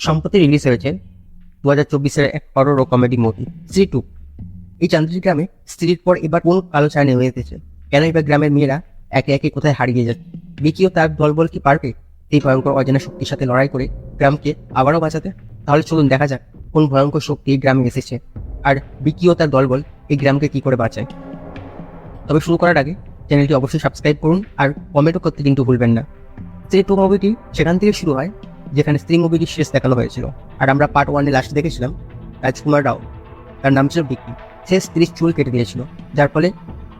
সম্প্রতি রিলিজ হয়েছে দু হাজার চব্বিশের এক horror comedy movie Stree two এই চান্দ্রিক গ্রামে স্ত্রীর পর এবার কোন কালো ছায়া নেমে এসেছে? কেন এবার গ্রামের মেয়েরা একে একে কোথায় হারিয়ে যাচ্ছে? বিকি ও তার দলবল কি পারবে? এই ভয়ঙ্কর অজানা শক্তির সাথে লড়াই করে গ্রামকে আবারও বাঁচাতে? তাহলে চলুন দেখা যাক কোন ভয়ঙ্কর শক্তি এই গ্রামে এসেছে। আর বিকি ও তার দলবল এই গ্রামকে কি করে বাঁচায়? তবে শুরু করার আগে চ্যানেলটি অবশ্যই সাবস্ক্রাইব করুন আর কমেন্টও করতে কিন্তু ভুলবেন না। স্ত্রী টু মুভিটি সেখান থেকে শুরু হয় যেখানে স্ত্রী মুভিটি শেষ দেখানো হয়েছিল। আর আমরা পার্ট ওয়ানে লাস্ট দেখেছিলাম রাজকুমার রাও তার নাম ছিল বিক্রি সে স্ত্রীর চুল কেটে দিয়েছিল, যার ফলে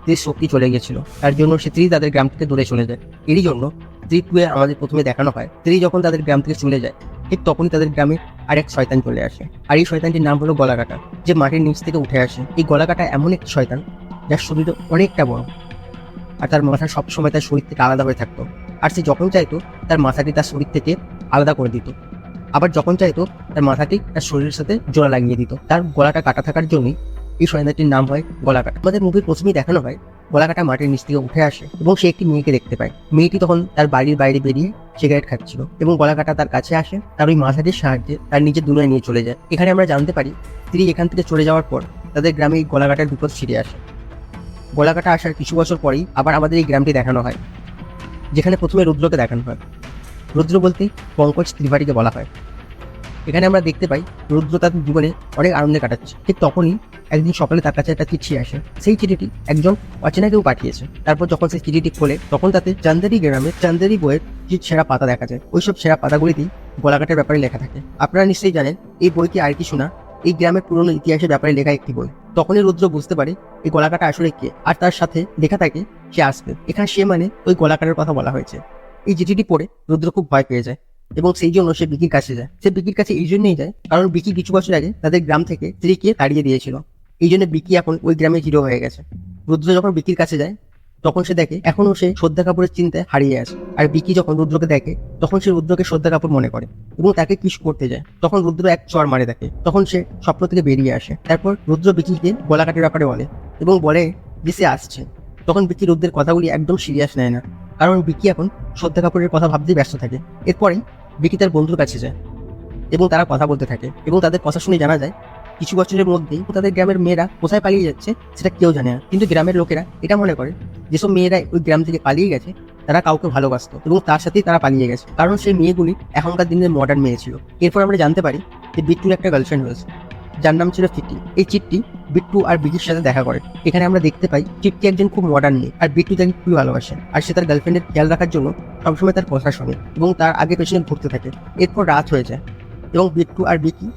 স্ত্রীর শক্তি চলে গিয়েছিল। তার জন্য সে স্ত্রী তাদের গ্রাম থেকে দূরে চলে যায়। এরই জন্য স্ত্রী টুয়ে আমাদের প্রথমে দেখানো হয়। স্ত্রী যখন তাদের গ্রাম থেকে চলে যায়, ঠিক তখনই তাদের গ্রামে আরেক শয়তান চলে আসে। আর এই শয়তানটির নাম হলো গলাকাটা, যে মাটির নিচ থেকে উঠে আসে। এই গলাকাটা এমন একটি শয়তান, যার শরীর অনেকটা বড়। আর তার মাথা সবসময় তার শরীর থেকে আলাদা হয়ে থাকতো। আর সে যখন চাইতো, তার মাথাটি তার শরীর থেকে আলাদা করে দিত। আবার যখন চাইতো, তার মাথাটি তার শরীরের সাথে জোড়া লাগিয়ে দিত। তার গলাটা কাটা থাকার জন্যই এই শয়তানটির নাম হয় গলাকাটা। আমাদের মুভির প্রথমেই দেখানো হয় গলাকাটা মাটির নিচ থেকে উঠে আসে এবং সে একটি মেয়েকে দেখতে পায়। মেয়েটি তখন তার বাড়ির বাইরে বেরিয়ে সিগারেট খাচ্ছিল এবং গলাকাটা তার কাছে আসে, তার ওই মাথাটির সাহায্যে তার নিজের দুনিয়ায় নিয়ে চলে যায়। এখানে আমরা জানতে পারি তিনি এখান থেকে চলে যাওয়ার পর তাদের গ্রামে এই গলাকাটার বিপদ ফিরে আসে। গলাকাটা আসার কিছু বছর পরেই আবার আমাদের এই গ্রামটি দেখানো হয়, যেখানে প্রথমে রুদ্রকে দেখানো হয়। রুদ্র বলতে পঙ্কজ ত্রিপাঠীকে বলা হয়। এখানে আমরা দেখতে পাই, রুদ্র তার জীবনে অনেক আনন্দে কাটাচ্ছে। ঠিক তখনই একদিন সকালে তার কাছে একটা চিঠি আসে। সেই চিঠিটি একজন অচেনা কেউ পাঠিয়েছে। তারপর যখন সেই চিঠিটি খোলে, তখন তাতে চান্দারি গ্রামে চান্দারি বইয়ের যে সেরা পাতা দেখা যায়। ওইসব সেরা পাতাগুলিতেই গলাকাটের ব্যাপারে লেখা থাকে। আপনারা নিশ্চয়ই জানেন, এই বইটি আর কিছু না। এই গ্রামের পুরনো ইতিহাসের ব্যাপারে লেখা একটি বই। তখনই রুদ্র বুঝতে পারে, এই গলাকাটা আসলে কে? আর তার সাথে লেখা থাকে, সে আসবে। এখানে সে মানে ওই গলাকারের কথা বলা হয়েছে। এই চিঠিটি পড়ে রুদ্র খুব ভয় পেয়ে যায় এবং সেই জন্য সে বিকির কাছে যায়। সে বিকির কাছে এই জন্যই যায় কারণ বিকি কিছু বছর আগে তাদের গ্রাম থেকে স্ত্রীকে তাড়িয়ে দিয়েছিল। এই জন্য বিকি এখন ওই গ্রামে হিরো হয়ে গেছে। রুদ্র যখন বিকির কাছে যায়, তখন সে দেখে এখনও সে শ্রদ্ধা কাপুরের চিন্তায় হারিয়ে আছে। আর বিকি যখন রুদ্রকে দেখে, তখন সে রুদ্রকে শ্রদ্ধা কাপুর মনে করে এবং তাকে কিস করতে যায়। তখন রুদ্র এক চর মারে দেখে তখন সে স্বপ্ন থেকে বেরিয়ে আসে। তারপর রুদ্র বিকিকে গলাকাটির ব্যাপারে বলে এবং বলে যে সে আসছে। তখন বিকি রুদ্রের কথাগুলি একদম সিরিয়াস নেয় না। কারণ বিকি এখন শ্রদ্ধা কাপুরের কথা ভাবতেই ব্যস্ত থাকে। এরপরেই বিকি তার বন্ধুর কাছে যায় এবং তারা কথা বলতে থাকে এবং তাদের কথা শুনে জানা যায়, কিছু বছরের মধ্যেই তাদের গ্রামের মেয়েরা কোথায় পালিয়ে যাচ্ছে সেটা কেউ জানে না। কিন্তু গ্রামের লোকেরা এটা মনে করে, যেসব মেয়েরা ওই গ্রাম থেকে পালিয়ে গেছে, তারা কাউকে ভালোবাসত এবং তার সাথেই তারা পালিয়ে গেছে। কারণ সেই মেয়েগুলি এখনকার দিনের মডার্ন মেয়ে ছিল। এরপর আমরা জানতে পারি যে বিট্টুর একটা গার্লফ্রেন্ড রয়েছে, যার নাম ছিল চিট্টি। এই চিট্টি বিট্টু আর বিকির সাথে দেখা করে। এখানে আমরা দেখতে পাই, চিট্টি একজন খুব মডার্ন মেয়ে, আর বিট্টু তাকে খুবই ভালোবাসে, আর সে তার গার্লফ্রেন্ডের খেয়াল রাখার জন্য সবসময় তার কথা শোনে, এবং তার আগে পেছনে ঘুরতে থাকে। এরপর রাত হয়ে যায়, এবং বিট্টু আর বিকি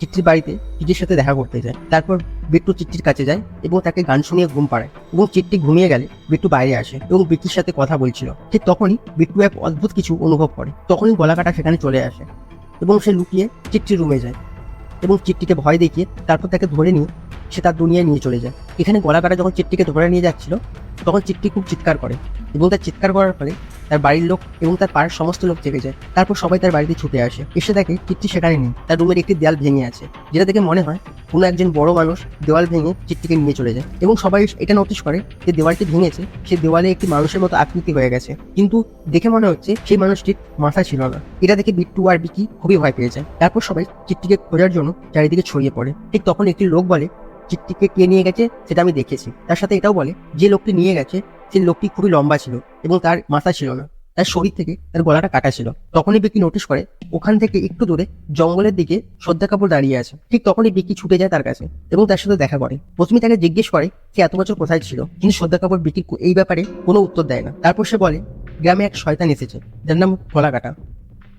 চিত্রির বাড়িতে চিঠির সাথে দেখা করতে যায়। তারপর বিট্টু চিত্রির কাছে যায়, এবং তাকে গান শুনিয়ে ঘুম পাড়ায়, এবং চিট্টি ঘুমিয়ে গেলে বিট্টু বাইরে আসে, এবং বিকির সাথে কথা বলছিল। ঠিক তখনই বিট্টু এক অদ্ভুত কিছু অনুভব করে, তখনই গলাকাটা সেখানে চলে আসে, এবং সে লুকিয়ে চিত্রির রুমে যায়, এবং চিট্টিকে ভয় দেখিয়ে তারপর তাকে ধরে নিয়ে সে তার দুনিয়ায় নিয়ে চলে যায়। এখানে গলাকাটা যখন চিট্টিকে ধরে নিয়ে যাচ্ছিল, তখন চিট্টি খুব চিৎকার করে। এবং তার চিৎকার করার ফলে তার বাড়ির লোক এবং তার পাড়ার সমস্ত লোক জেগে যায়। তারপর সবাই তার বাড়িতে ছুটে আসে। এসে দেখে চিট্টি সেখানে নেই। তার রুমের একটি দেয়াল ভেঙে আছে। যেটা দেখে মনে হয় কোনো একজন বড় মানুষ দেওয়াল ভেঙে চিট্টিকে নিয়ে চলে যায়। এবং সবাই এটা নোটিশ করে যে দেওয়ালটি ভেঙেছে, সে দেওয়ালে একটি মানুষের মতো আকৃতি হয়ে গেছে। কিন্তু দেখে মনে হচ্ছে সেই মানুষটির মাথা ছিল না। এটা দেখে বিট্টু আর বিকি খুবই ভয় পেয়ে যায়। তারপর সবাই চিট্টিকে খোঁজার জন্য চারিদিকে ছড়িয়ে পড়ে। ঠিক তখন একটি লোক বলে চিট্টিকে কে নিয়ে গেছে সেটা আমি দেখেছি। তার সাথে এটাও বলে, যে লোকটি নিয়ে গেছে, সেই লোকটি খুবই লম্বা ছিল এবং তার মাথা ছিল না। তার শরীর থেকে তার গলাটা কাটা ছিল। তখনই বিকি নোটিশ করে, ওখান থেকে একটু দূরে, জঙ্গলের দিকে শ্রদ্ধা কাপুর দাঁড়িয়ে আছে। ঠিক তখনই বিকি ছুটে যায় তার কাছে এবং তার সাথে দেখা করে। প্রথমে তাকে জিজ্ঞেস করে সে এত বছর কোথায় ছিল, কিন্তু শ্রদ্ধা কাপুর বিকির এই ব্যাপারে কোনো উত্তর দেয় না। তারপর সে বলে, গ্রামে এক শয়তান এসেছে, যার নাম গলা কাটা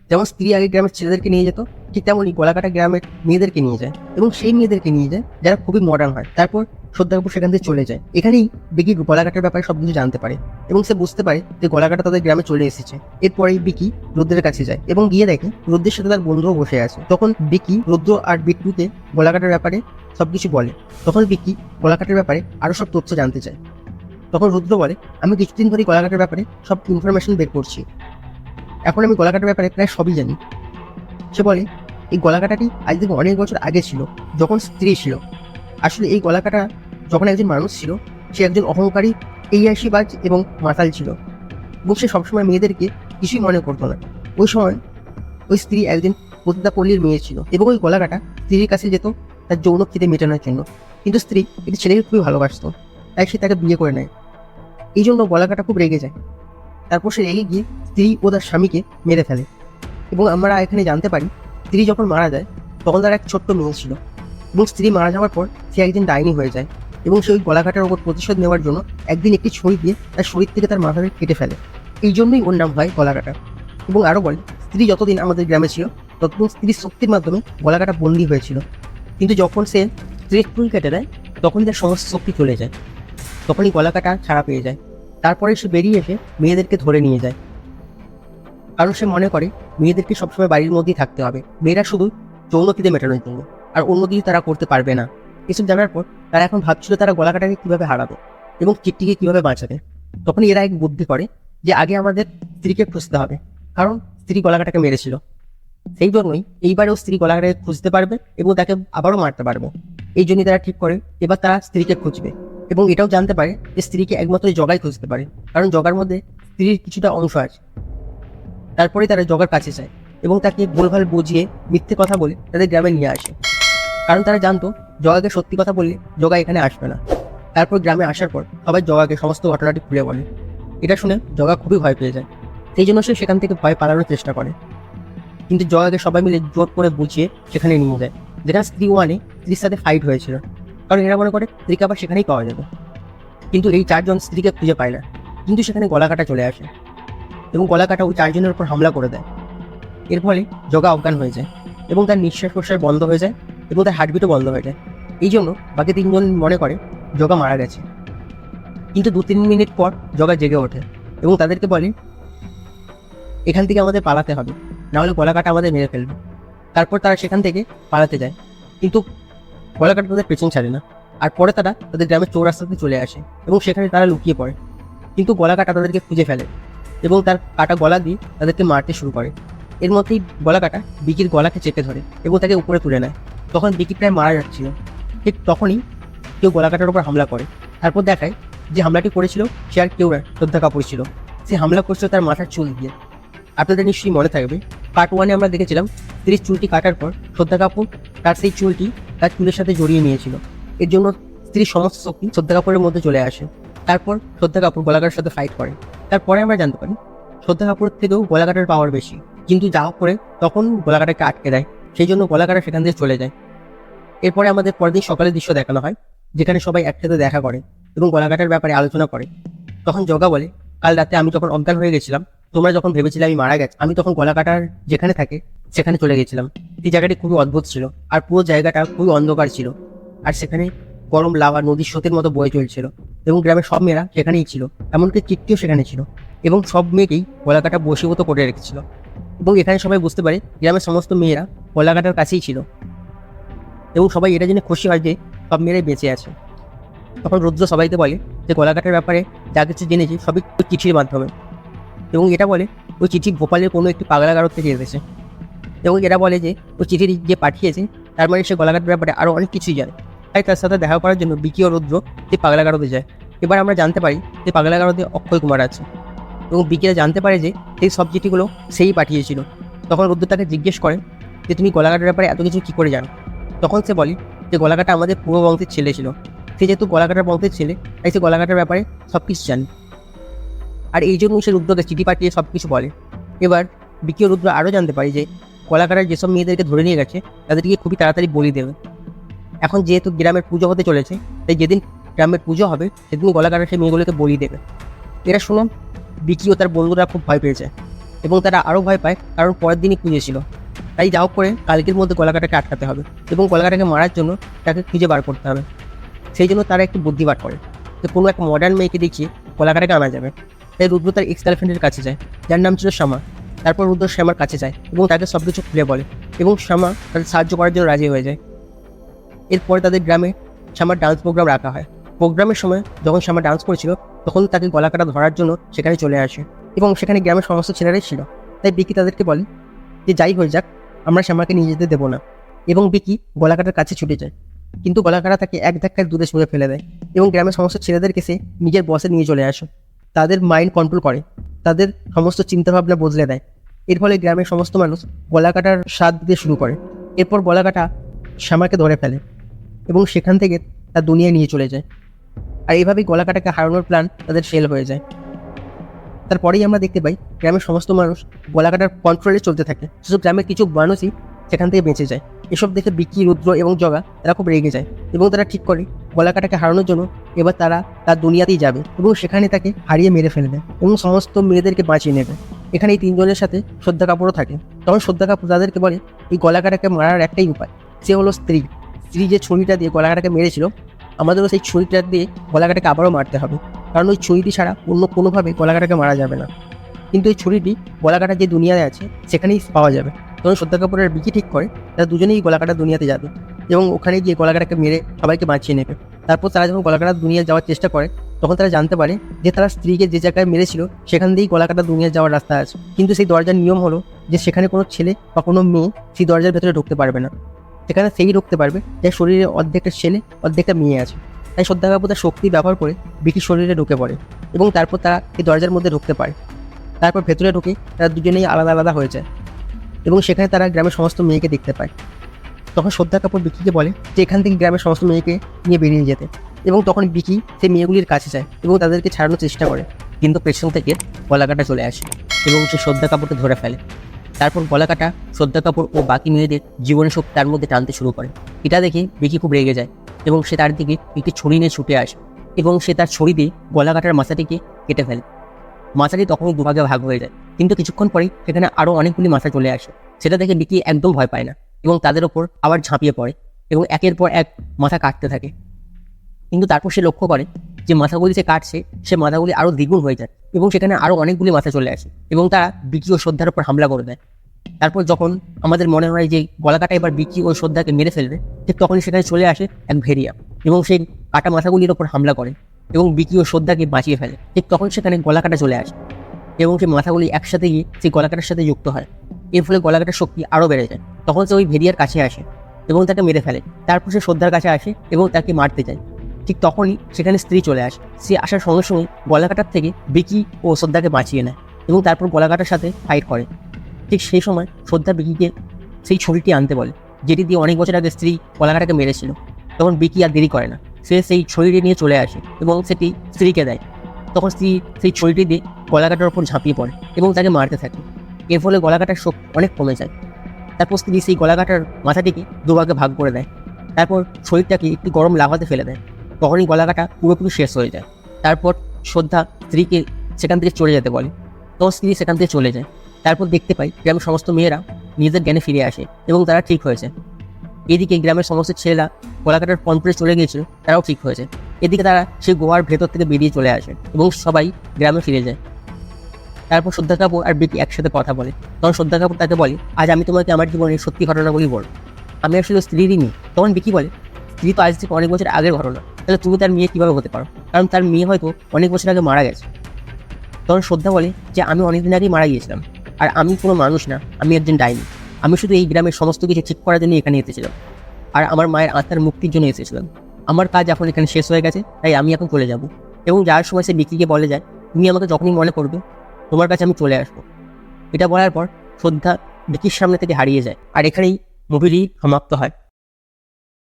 যেমন স্ত্রী আগে গ্রামের ছেলেদেরকে নিয়ে যেত, ঠিক তেমনই গলাকাটা গ্রামের মেয়েদেরকে নিয়ে যায় এবং সেই মেয়েদেরকে নিয়ে যায় যারা খুবই মডার্ন হয়। তারপর শ্রদ্ধা সেখান থেকে চলে যায়। এখানেই বিকি গলাকাটার ব্যাপারে সব কিছু জানতে পারে এবং সে বুঝতে পারে যে গলাকাটা তাদের গ্রামে চলে এসেছে। এরপরেই বিকি রুদ্রের কাছে যায় এবং গিয়ে দেখে রুদ্রের সাথে তার বন্ধুও বসে আছে। তখন বিকি রুদ্র আর বিট্টুতে গলাকাটার ব্যাপারে সব কিছু বলে। তখন বিকি গলাকাটার ব্যাপারে আরও সব তথ্য জানতে চায়। তখন রুদ্র বলে, আমি কিছুদিন ধরে গলাকাটার ব্যাপারে সব ইনফরমেশন বের করছি। এখন আমি গলাকাটার ব্যাপারে প্রায় সবই জানি। সে বলে, এই গলাকাটাটি আজ থেকে অনেক বছর আগে ছিল, যখন স্ত্রী ছিল। আসলে এই গলাকাটা যখন একজন মানুষ ছিল, সে একজন অহংকারী এইয়াসিবাজ এবং মাতাল ছিল। এবং সে সবসময় মেয়েদেরকে কিছুই মনে করতো না। ওই সময় ওই স্ত্রী পতিতা পল্লীর মেয়ে ছিল এবং ওই গলাকাটা স্ত্রীর কাছে যেত তার যৌন খিদে মেটানোর জন্য। কিন্তু স্ত্রী একটি ছেলেকে খুবই ভালোবাসত, তাই সে তাকে বিয়ে করে নেয়। এই জন্য গলাকাটা খুব রেগে যায়। তারপর সে রেগে গিয়ে স্ত্রী ও তার স্বামীকে মেরে ফেলে। এবং আমরা এখানে জানতে পারি, স্ত্রী যখন মারা যায়, তখন তার এক ছোট্ট মেয়ে ছিল। এবং স্ত্রী মারা যাওয়ার পর সে একদিন ডাইনি হয়ে যায় এবং সে ওই গলাকাটার ওপর প্রতিশোধ নেওয়ার জন্য একদিন একটি ছড়ি দিয়ে তার শরীর থেকে তার মাথাকে কেটে ফেলে। এই জন্যই ওর নাম হয় গলাকাটা এবং আরও বলে, স্ত্রী যতদিন আমাদের গ্রামে ছিল, ততদিন স্ত্রীর শক্তির মাধ্যমে গলাকাটা বন্দী হয়েছিল। কিন্তু যখন সে স্ত্রীর চুল কেটে দেয়, তখনই তার সমস্ত শক্তি চলে যায়। তখনই গলাকাটা ছাড়া পেয়ে যায়। তারপরে সে বেরিয়ে এসে মেয়েদেরকে ধরে নিয়ে যায়। কারণ সে মনে করে মেয়েদেরকে সবসময় বাড়ির মধ্যেই থাকতে হবে। মেয়েরা শুধু যৌনতিতে মেটানোর জন্য, আর অন্য কিছু তারা করতে পারবে না। এসব জানার পর তারা এখন ভাবছিল তারা গলাকাটাকে কীভাবে হারাবে এবং চিট্টিকে কীভাবে বাঁচাবে। তখন এরা এক বুদ্ধি করে যে আগে আমাদের স্ত্রীকে খুঁজতে হবে, কারণ স্ত্রী গলাকাটাকে মেরেছিল। সেই জন্যই এইবারেও স্ত্রী গলাকাটাকে খুঁজতে পারবে এবং তাকে আবারও মারতে পারবে। এই জন্যই তারা ঠিক করে এবার তারা স্ত্রীকে খুঁজবে এবং এটাও জানতে পারে যে স্ত্রীকে একমাত্র জগাই খুঁজতে পারে, কারণ জগার মধ্যে স্ত্রীর কিছুটা অংশ আছে। তারপরে তারা জগার কাছে যায় এবং তাকে ভুলভাল বুঝিয়ে মিথ্যে কথা বলে তাদের গ্রামে নিয়ে আসে। কারণ তারা জানতো, জগাকে সত্যি কথা বললে জগা এখানে আসবে না। তারপর গ্রামে আসার পর সবাই জগাকে সমস্ত ঘটনাটি খুলে বলে। এটা শুনে জগা খুবই ভয় পেয়ে যায়। সেই জন্য সে সেখান থেকে ভয় পালানোর চেষ্টা করে। কিন্তু জগাকে সবাই মিলে জোর করে বুঝিয়ে সেখানে নিয়ে যায় যেটা স্ত্রী ওয়ানে স্ত্রীর সাথে ফাইট হয়েছিল। কারণ এরা মনে করে স্ত্রীকে আবার সেখানেই পাওয়া যাবে। কিন্তু এই চারজন স্ত্রীকে খুঁজে পায় না। কিন্তু সেখানে গলাকাটা চলে আসে। এবং গলা কাটা ওই চারজনের উপর হামলা করে দেয়। এর ফলে জগা অজ্ঞান হয়ে যায় এবং তার নিঃশ্বাস প্রশ্বাস বন্ধ হয়ে যায় এবং তার হার্টবিটও বন্ধ হয়ে যায়। এই জন্য বাকি তিনজন মনে করে জগা মারা গেছে। কিন্তু দু তিন মিনিট পর জগা জেগে ওঠে এবং তাদেরকে বলে, এখান থেকে আমাদের পালাতে হবে, নাহলে গলাকাটা আমাদের মেরে ফেলবে। তারপর তারা সেখান থেকে পালাতে যায়। কিন্তু গলাকাটা তাদের পেছন ছাড়ে না। আর পরে তারা তাদের গ্রামের চৌরাস্তাতে চলে আসে এবং সেখানে তারা লুকিয়ে পড়ে। কিন্তু গলাকাটা তাদেরকে খুঁজে ফেলে। এবং তার কাটা গলা দিয়ে তাদেরকে মারতে শুরু করে। এর মধ্যেই গলা কাটা বিকির গলাকে চেপে ধরে এবং তাকে উপরে তুলে নেয়। তখন বিকি প্রায় মারা যাচ্ছিল। ঠিক তখনই কেউ গলা কাটার উপর হামলা করে। তারপর দেখায় যে হামলাটি করেছিল সে আর কেউ শ্রদ্ধা কাপুর ছিল। সে হামলা করছিল তার মাথার চুল দিয়ে। আপনাদের নিশ্চয়ই মনে থাকবে পার্ট ওয়ানে আমরা দেখেছিলাম স্ত্রীর চুলটি কাটার পর শ্রদ্ধা কাপুর তার সেই চুলটি তার চুলের সাথে জড়িয়ে নিয়েছিল। এর জন্য স্ত্রীর সমস্ত শক্তি শ্রদ্ধা কাপুরের মধ্যে চলে আসে। তারপর শ্রদ্ধা কাপুর গলাকার সাথে ফাইট করে। তারপরে আমরা জানতে পারি শ্রদ্ধা কাপুরের থেকেও গলাকাটার পাওয়ার বেশি। কিন্তু যা করে তখন গলাকাটাকে আটকে দেয়, সেই জন্য গলাকাটা সেখান থেকে চলে যায়। এরপরে আমাদের পরের দিন সকালের দৃশ্য দেখানো হয়, যেখানে সবাই একসাথে দেখা করে এবং গলাকাটার ব্যাপারে আলোচনা করে। তখন জগা বলে, কাল রাতে আমি যখন অজ্ঞান হয়ে গেছিলাম, তোমরা যখন ভেবেছিলে আমি মারা গেছি, আমি তখন গলাকাটার যেখানে থাকে, সেখানে চলে গেছিলাম। এই জায়গাটি খুবই অদ্ভুত ছিল আর পুরো জায়গাটা খুবই অন্ধকার ছিল। আর সেখানে গরম লাভা নদীর স্রোতের মতো বয়ে চলছিল। এবং গ্রামের সব মেয়েরা সেখানেই ছিল, এমনকি চিত্তিও সেখানে ছিল এবং সব মেয়েকেই গলাকাটা বসীভূত করে রেখেছিল। এবং এখানে সবাই বুঝতে পারে গ্রামের সমস্ত মেয়েরা গলাকাটার কাছেই ছিল এবং সবাই এটা জেনে খুশি হয় যে সব মেয়েরাই বেঁচে আছে। তখন রুদ্র সবাইকে বলে যে গলাকাটার ব্যাপারে যা কিছু জেনেছি সবই চিঠির মাধ্যমে এবং এটা বলে ওই চিঠি ভোপালের কোনো একটি পাগলাগারদ থেকে এসেছে এবং এরা বলে যে ওই চিঠি যে পাঠিয়েছে তার মানে সে গলাকাটার ব্যাপারে আরও অনেক কিছুই জানে। তাই তার সাথে দেখা করার জন্য বিকি ও রুদ্র যে পাগলাগারদে যায়। এবার আমরা জানতে পারি যে পাগলাগারদে অক্ষয় কুমার আছে। এবং বিকিরা জানতে পারে যে সেই সব চিঠিগুলো সেই পাঠিয়েছিল। তখন রুদ্র তাকে জিজ্ঞেস করে যে, তুমি গলাকাটার ব্যাপারে এত কিছু কী করে জানো? তখন সে বলে যে গলাকাটা আমাদের পূর্ব বংশের ছেলে ছিল। সে যেহেতু গলাকাটার বংশের ছেলে, তাই সে গলাকাটার ব্যাপারে সব কিছু জানে। আর এই জন্য সে রুদ্রকে চিঠি পাঠিয়ে সব কিছু বলে। এবার বিকি ও রুদ্র আরও জানতে পারি যে কলাকাটার যেসব মেয়েদেরকে ধরে নিয়ে গেছে, তাদেরকে খুবই তাড়াতাড়ি বলি দেবে। এখন যেহেতু গ্রামের পুজো হতে চলেছে, তাই যেদিন গ্রামের পুজো হবে, সেদিন গলাকাটা সেই মেয়েগুলোকে বলি দেবে। এরা শুনো বিকি ও তার বন্ধুরা খুব ভয় পেয়েছে এবং তারা আরও ভয় পায় কারণ পরের দিনই পুজো ছিল। তাই যাও করে কালকের মধ্যে গলাকাটাকে আটকাতে হবে এবং গলাকাটাকে মারার জন্য তাকে খুঁজে বার করতে হবে। সেই জন্য তারা একটু বুদ্ধি বার করে। যে কোনো এক মডার্ন মেয়েকে দেখিয়ে গলাকাটাকে আনা যাবে। তাই রুদ্র তার এক্স গার্লফ্রেন্ডের কাছে যায়। যার নাম ছিল শ্যামা। তারপর রুদ্র শ্যামার কাছে যায় এবং তাকে সব কিছু খুলে বলে এবং শ্যামা তাদের সাহায্য করার জন্য রাজি হয়ে যায়। এরপরে তাদের গ্রামে শ্যামার ডান্স প্রোগ্রাম রাখা হয়। প্রোগ্রামের সময় যখন শ্যামা ডান্স করেছিল, তখন তাকে গলাকাটা ধরার জন্য সেখানে চলে আসে এবং সেখানে গ্রামের সমস্ত ছেলেরাই ছিল। তাই বিকি তাদেরকে বলে যে, যাই হয়ে যাক, আমরা শ্যামাকে নিয়ে যেতে দেবো না। এবং বিকি গলাকাটার কাছে ছুটে যায়। কিন্তু গলাকাটা তাকে এক ধাক্কায় দূরে সরে ফেলে দেয় এবং গ্রামের সমস্ত ছেলেদেরকে সে নিজের বসে নিয়ে চলে আসে। তাদের মাইন্ড কন্ট্রোল করে, তাদের সমস্ত চিন্তাভাবনা বদলে দেয়। এর ফলে গ্রামের সমস্ত মানুষ গলা কাটার স্বাদ দিতে শুরু করে। এরপর গলা কাটা শ্যামাকে ধরে ফেলে। এবং সেখান থেকে তার দুনিয়ায় নিয়ে চলে যায়। আর এইভাবেই গলাকাটাকে হারানোর প্ল্যান তাদের ফেল হয়ে যায়। তারপরেই আমরা দেখতে পাই, গ্রামের সমস্ত মানুষ গলাকাটার কন্ট্রোলে চলতে থাকে। শুধু গ্রামের কিছু মানুষই সেখান থেকে বেঁচে যায়। এসব দেখে বিকি, রুদ্র এবং জগা তারা খুব রেগে যায় এবং তারা ঠিক করে গলাকাটাকে হারানোর জন্য এবার তারা তার দুনিয়াতেই যাবে এবং সেখানে তাকে হারিয়ে মেরে ফেলবে এবং সমস্ত মেয়েদেরকে বাঁচিয়ে নেবে। এখানে এই তিনজনের সাথে শ্রদ্ধা কাপুরও থাকে। তখন শ্রদ্ধা কাপুর তাদেরকে বলে, এই গলাকাটাকে মারার একটাই উপায়, সে হলো স্ত্রী। স্ত্রী যে ছুরিটা দিয়ে গলা কাটাকে মেরেছিল, আমাদেরও সেই ছুরিটা দিয়ে গলা কাটাকে আবারও মারতে হবে। কারণ ওই ছুরিটি ছাড়া অন্য কোনোভাবে গলা কাটাকে মারা যাবে না। কিন্তু এই ছুরিটি গলা কাটা যে দুনিয়ায় আছে, সেখানেই পাওয়া যাবে। তখন শ্রদ্ধা কাপুরের বিকি ঠিক করে, তারা দুজনেই গলা কাটা দুনিয়াতে যাবে এবং ওখানে গিয়ে গলা কাটাকে মেরে সবাইকে বাঁচিয়ে নেবে। তারপর তারা যখন গলা কাটা দুনিয়া যাওয়ার চেষ্টা করে, তখন তারা জানতে পারে যে তারা স্ত্রীকে যে জায়গায় মেরেছিল, সেখান দিয়েই গলা কাটা দুনিয়া যাওয়ার রাস্তা আছে। কিন্তু সেই দরজার নিয়ম হলো যে সেখানে কোনো ছেলে বা কোনো মেয়ে সেই দরজার ভেতরে ঢুকতে পারবে না। সেখানে সেই ঢুকতে পারবে, যার শরীরে অর্ধেকটা ছেলে, অর্ধেকটা মেয়ে আছে। তাই শ্রদ্ধা কাপুর তার শক্তি ব্যবহার করে বিকির শরীরে ঢুকে পড়ে এবং তারপর তারা এই দরজার মধ্যে ঢুকতে পারে। তারপর ভেতরে ঢুকে তারা দুজনেই আলাদা আলাদা হয়ে যায় এবং সেখানে তারা গ্রামের সমস্ত মেয়েকে দেখতে পায়। তখন শ্রদ্ধা কাপুর বিকিকে বলে যে এখান থেকে গ্রামের সমস্ত মেয়েকে নিয়ে বেরিয়ে যেতে এবং তখন বিকি সেই মেয়েগুলির কাছে যায় এবং তাদেরকে ছাড়ানোর চেষ্টা করে। কিন্তু পেছন থেকে গলাকাটা চলে আসে এবং সে শ্রদ্ধা কাপুরকে ধরে ফেলে। তারপর গলাকাটা শ্রদ্ধা কাপুর ও বাকি মেয়েদের জীবনের শক্তি তার মধ্যে টানতে শুরু করে। এটা দেখে বিকি খুব রেগে যায় এবং সে তার দিকে একটি ছড়ি নিয়ে ছুটে আসে এবং সে তার ছড়ি দিয়ে গলা কাটার মাথাটিকে কেটে ফেলে। মাথাটি তখনই দুভাগে ভাগ হয়ে যায়, কিন্তু কিছুক্ষণ পরেই সেখানে আরও অনেকগুলি মাথা চলে আসে। সেটা দেখে বিকি একদম ভয় পায় না এবং তাদের ওপর আবার ঝাঁপিয়ে পড়ে এবং একের পর এক মাথা কাটতে থাকে। কিন্তু তারপর সে লক্ষ্য করে যে মাথাগুলি সে কাটছে, সে মাথাগুলি আরও দ্বিগুণ হয়ে যায় এবং সেখানে আরও অনেকগুলি মাথা চলে আসে এবং তারা বিকি ও শ্রদ্ধার উপর হামলা করে দেয়। তারপর যখন আমাদের মনে হয় যে গলা কাটা এবার বিকি ও শ্রদ্ধাকে মেরে ফেলবে, ঠিক তখনই সেখানে চলে আসে এক ভেরিয়া এবং সেই কাটা মাথাগুলির ওপর হামলা করে এবং বিকি ও শ্রদ্ধাকে বাঁচিয়ে ফেলে। ঠিক তখন সেখানে গলা কাটা চলে আসে এবং সেই মাথাগুলি একসাথে গিয়ে সেই গলা কাটার সাথে যুক্ত হয়। এর ফলে গলা কাটার শক্তি আরও বেড়ে যায়। তখন সে ওই ভেরিয়ার কাছে আসে এবং তাকে মেরে ফেলে। তারপর সে শ্রদ্ধার কাছে আসে এবং তাকে মারতে যায়। ঠিক তখনই সেখানে স্ত্রী চলে আসে। সে আসার সঙ্গে সঙ্গে গলা কাটার থেকে বিকি ও শ্রদ্ধাকে বাঁচিয়ে নেয় এবং তারপর গলা কাটার সাথে ফাইট করে। ঠিক সেই সময় শ্রদ্ধা বিকিকে সেই ছবিটি আনতে বলে, যেটি দিয়ে অনেক বছর আগে স্ত্রী গলাকাটাকে মেরেছিল। তখন বিকি আর দেরি করে না। সে সেই ছড়িটি নিয়ে চলে আসে এবং সেটি স্ত্রীকে দেয়। তখন স্ত্রী সেই ছড়িটি দিয়ে গলাকাটার ওপর ঝাঁপিয়ে পড়ে এবং তাকে মারতে থাকে। এর ফলে গলাকাটার শোক অনেক কমে যায়। তারপর স্ত্রী সেই গলাকাটার মাথাটিকে দুভাগে ভাগ করে দেয়। তারপর শরীরটাকে একটু গরম লাভাতে ফেলে দেয়। তখনই গলা গলাকাটা পুরোপুরি শেষ হয়ে যায়। তারপর শ্রদ্ধা স্ত্রীকে সেখান থেকে চলে যেতে বলে। তখন স্ত্রী সেখান থেকে চলে যায়। তারপর দেখতে পাই গ্রামের সমস্ত মেয়েরা নিজেদের জ্ঞানে ফিরে আসে এবং তারা ঠিক হয়েছে। এদিকে গ্রামের সমস্ত ছেলেরা কলাকাটার পঞ্চরে চলে গিয়েছিল, তারাও ঠিক হয়েছে। এদিকে তারা সেই গোয়ার ভেতর থেকে বেরিয়ে চলে আসে এবং সবাই গ্রামে ফিরে যায়। তারপর শ্রদ্ধা কাপুর আর বিকি একসাথে কথা বলে। তখন শ্রদ্ধা কাপুর তাকে বলে, আজ আমি তোমাকে আমার জীবনের সত্যি ঘটনাগুলি বল আমি আসলে স্ত্রীরই মেয়ে। তখন বিকি বলে, স্ত্রী তো আজ থেকে অনেক বছর আগের ঘটনা। তাহলে তুমি তার মেয়ে কীভাবে হতে পারো? কারণ তার মেয়ে হয়তো অনেক বছর আগে মারা গেছে। তখন শ্রদ্ধা বলে যে, আমি অনেকদিন আগেই মারা গিয়েছিলাম। আর আমি কোনো মানুষ না, আমি একজন ডাইনি। আমি শুধু এই গ্রামের সমস্ত কিছু ঠিক করার জন্য এখানে এসেছিলাম। আর আমার মায়ের আত্মার মুক্তির জন্য এসেছিলাম। আমার কাজ এখন এখানে শেষ হয়ে গেছে, তাই আমি এখন চলে যাব। এবং যাওয়ার সময় সে বিকিকে বলে যায়, তুমি আমাকে যখনই মনে করবে, তোমার কাছে আমি চলে আসব। এটা বলার পর শ্রদ্ধা বিকির সামনে থেকে হারিয়ে যায়। আর এখানেই মুভিটি সমাপ্ত হয়।